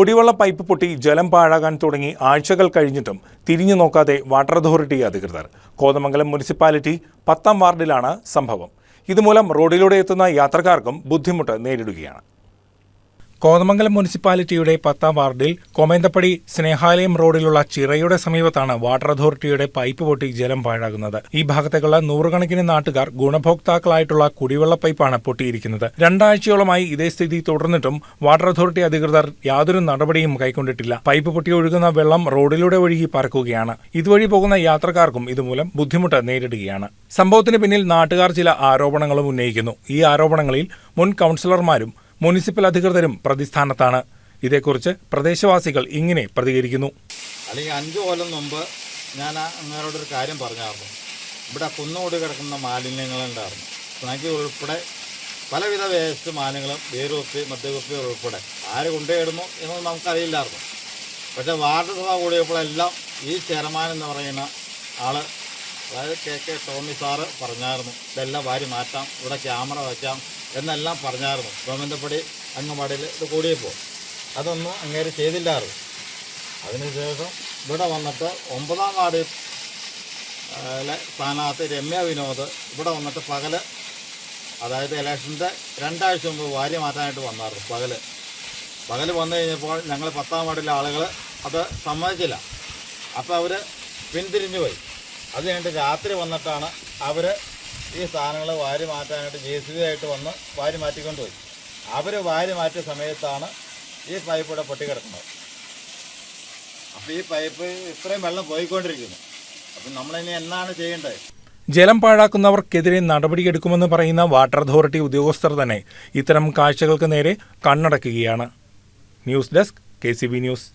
കുടിവെള്ള പൈപ്പ് പൊട്ടി ജലം പാഴാകാൻ തുടങ്ങി ആഴ്ചകൾ കഴിഞ്ഞിട്ടും തിരിഞ്ഞു നോക്കാതെ വാട്ടർ അതോറിറ്റി അധികൃതർ. കോതമംഗലം മുനിസിപ്പാലിറ്റി പത്താം വാർഡിലാണ് സംഭവം. ഇതുമൂലം റോഡിലൂടെ എത്തുന്ന യാത്രക്കാർക്കും ബുദ്ധിമുട്ട് നേരിടുകയാണ്. കോതമംഗലം മുനിസിപ്പാലിറ്റിയുടെ പത്താം വാർഡിൽ കൊമേന്തപ്പടി സ്നേഹാലയം റോഡിലുള്ള ചിറയുടെ സമീപത്താണ് വാട്ടർ അതോറിറ്റിയുടെ പൈപ്പ് പൊട്ടി ജലം പാഴാകുന്നത്. ഈ ഭാഗത്തേക്കുള്ള നൂറുകണക്കിന് നാട്ടുകാർ ഗുണഭോക്താക്കളായിട്ടുള്ള കുടിവെള്ള പൈപ്പാണ് പൊട്ടിയിരിക്കുന്നത്. രണ്ടാഴ്ചയോളമായി ഇതേ സ്ഥിതി തുടർന്നിട്ടും വാട്ടർ അതോറിറ്റി അധികൃതർ യാതൊരു നടപടിയും കൈക്കൊണ്ടിട്ടില്ല. പൈപ്പ് പൊട്ടി ഒഴുകുന്ന വെള്ളം റോഡിലൂടെ ഒഴുകി പറക്കുകയാണ്. ഇതുവഴി പോകുന്ന യാത്രക്കാർക്കും ഇതുമൂലം ബുദ്ധിമുട്ട് നേരിടുകയാണ്. സംഭവത്തിന് പിന്നിൽ നാട്ടുകാർ ചില ആരോപണങ്ങളും ഉന്നയിക്കുന്നു. ഈ ആരോപണങ്ങളിൽ മുൻ കൗൺസിലർമാരും മുനിസിപ്പൽ അധികൃതരും പ്രതിസ്ഥാനത്താണ്. ഇതേക്കുറിച്ച് പ്രദേശവാസികൾ ഇങ്ങനെ പ്രതികരിക്കുന്നു. അല്ലെങ്കിൽ അഞ്ചു കൊല്ലം മുമ്പ് ഞാൻ അങ്ങേരോടൊരു കാര്യം പറഞ്ഞായിരുന്നു. ഇവിടെ കുന്നുകൂടി കിടക്കുന്ന മാലിന്യങ്ങളുണ്ടായിരുന്നു സ്നാക്കി ഉൾപ്പെടെ പലവിധ വേസ്റ്റ് മാലിന്യങ്ങളും വേരുവപ്പി മദ്യവപ്പി ഉൾപ്പെടെ ആര് കൊണ്ടുപോയിടുന്നു എന്നൊന്നും നമുക്കറിയില്ലായിരുന്നു. പക്ഷേ വാർഡ് സഭ കൂടിയപ്പോഴെല്ലാം ഈ ചെയർമാൻ എന്ന് പറയുന്ന ആൾ അതായത് കെ കെ ടോമി സാറ് പറഞ്ഞായിരുന്നു ഇതെല്ലാം വാരി മാറ്റാം ഇവിടെ ക്യാമറ വയ്ക്കാം എന്നെല്ലാം പറഞ്ഞായിരുന്നു. ഗവൺമെന്റപ്പടി അംഗൻവാടിയിൽ ഇത് കൂടിയപ്പോൾ. അതൊന്നും അങ്ങേര് ചെയ്തില്ലായിരുന്നു. അതിനുശേഷം ഇവിടെ വന്നിട്ട് ഒമ്പതാം വാർഡിൽ സ്ഥാനാർത്ഥി രമ്യ വിനോദ് ഇവിടെ വന്നിട്ട് പകൽ അതായത് ഇലക്ഷന്റെ രണ്ടാഴ്ച മുമ്പ് വാരി മാറ്റാനായിട്ട് വന്നായിരുന്നു പകൽ പകൽ വന്നു കഴിഞ്ഞപ്പോൾ ഞങ്ങൾ പത്താം വാർഡിലെ ആളുകൾ അത് സമ്മതിച്ചില്ല. അപ്പോൾ അവർ പിന്തിരിഞ്ഞു പോയി അത് കഴിഞ്ഞിട്ട് രാത്രി വന്നിട്ടാണ് അവർ ഈ സാധനങ്ങൾ വാരി മാറ്റാനായിട്ട് ജെ സി ആയിട്ട് വന്ന് വാരി മാറ്റിക്കൊണ്ടുപോയി. അവർ വാരി മാറ്റിയ സമയത്താണ് ഈ പൈപ്പ് ഇവിടെ പൊട്ടിക്കിടക്കുന്നത്. അപ്പോൾ ഈ പൈപ്പ് ഇത്രയും വെള്ളം പോയിക്കൊണ്ടിരിക്കുന്നു. അപ്പം നമ്മളിനി എന്നാണ് ചെയ്യേണ്ടത്? ജലം പാഴാക്കുന്നവർക്കെതിരെ നടപടിയെടുക്കുമെന്ന് പറയുന്ന വാട്ടർ അതോറിറ്റി ഉദ്യോഗസ്ഥർ തന്നെ ഇത്തരം കാഴ്ചകൾക്ക് നേരെ കണ്ണടക്കുകയാണ്. News desk K news.